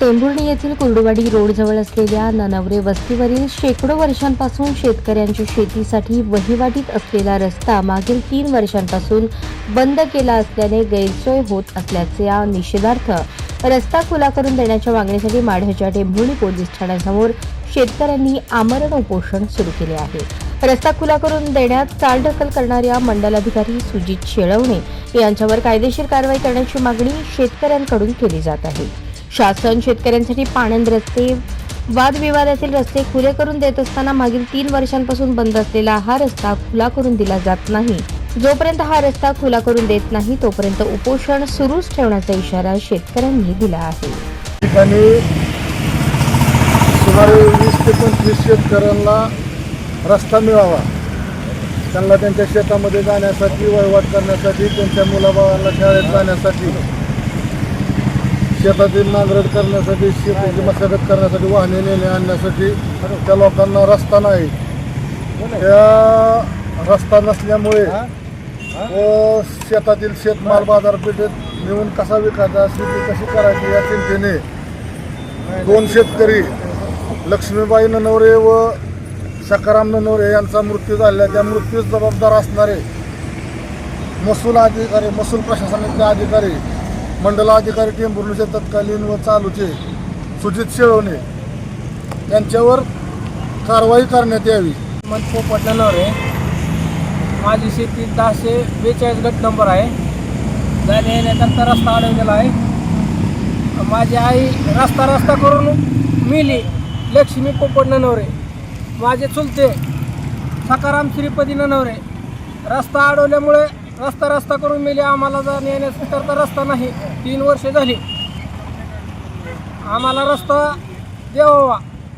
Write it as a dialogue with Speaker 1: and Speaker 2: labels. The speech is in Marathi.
Speaker 1: टेंभुर्णी येथील कुर्डुवाडी रोडजवळ असलेल्या ननवरे वस्तीवरील शेकडो वर्षांपासून शेतकऱ्यांच्या शेतीसाठी वहिवाटीत असलेला रस्ता मागील तीन वर्षांपासून बंद केला असल्याने गैरसोय होत असल्याचे या निषेधार्थ रस्ता खुला करून देण्याच्या मागणीसाठी माढ्याच्या टेंभुर्णी पोलीस ठाण्यासमोर शेतकऱ्यांनी आमरण उपोषण सुरू केले आहे. रस्ता खुला करून देण्यात चालढकल करणाऱ्या मंडलाधिकारी सुजित शेळवणे यांच्यावर कायदेशीर कारवाई करण्याची मागणी शेतकऱ्यांकडून केली जात आहे. शासन शेतकऱ्यांसाठी पाणंद रस्ते वादविवादातील रस्ते खुले करून देत असताना मागील तीन वर्षांपासून बंद असलेला हा रस्ता खुला करून दिला जात नाही. जोपर्यंत हा रस्ता खुला करून देत नाही तोपर्यंत उपोषण सुरूच ठेवण्याचा इशारा शेतकऱ्यांनी दिला आहे.
Speaker 2: ठिकाणी सुमारे वीस ते पंचवीस शेतकऱ्यांना रस्ता मिळावा. त्यांना त्यांच्या शेतामध्ये जाण्यासाठी वहिवाट करण्यासाठी त्यांच्या मुलाबाळांना शाळेत जाण्यासाठी शेतातील नांगरट करण्यासाठी शेतीची मशागत करण्यासाठी वाहने नेणे आणण्यासाठी त्या लोकांना रस्ता नाही. त्या रस्ता नसल्यामुळे व शेतातील शेतमाल बाजारपेठेत नेऊन कसा विकायचा शेती कशी करायची या चिंतेने दोन शेतकरी लक्ष्मीबाई ननवरे व सकाराम ननवरे यांचा मृत्यू आहे. त्या मृत्यूस जबाबदार असणारे महसूल अधिकारी महसूल प्रशासनाचे अधिकारी मंडलाधिकारी टेंभुर्णीचे तत्कालीन व चालूचे सुजित शेळवणे यांच्यावर कारवाई करण्यात यावी.
Speaker 3: मन पोपट नवरे माझी शेती दहाशे बेचाळीस गट नंबर आहे. जाण्या येण्याकरता रस्ता अडवलेला आहे. माझी आई रस्ता रस्ता करून मिली. लक्ष्मी पोपट नवरे माझे चुलते सकाराम श्रीपती ननवरे. रस्ता अडवल्यामुळे रस्ता रस्ता करून मेले आम्हाला जाण्या येण्याकरता रस्ता नाही. तीन वर्षे झाली. आम्हाला रस्ता द्यावा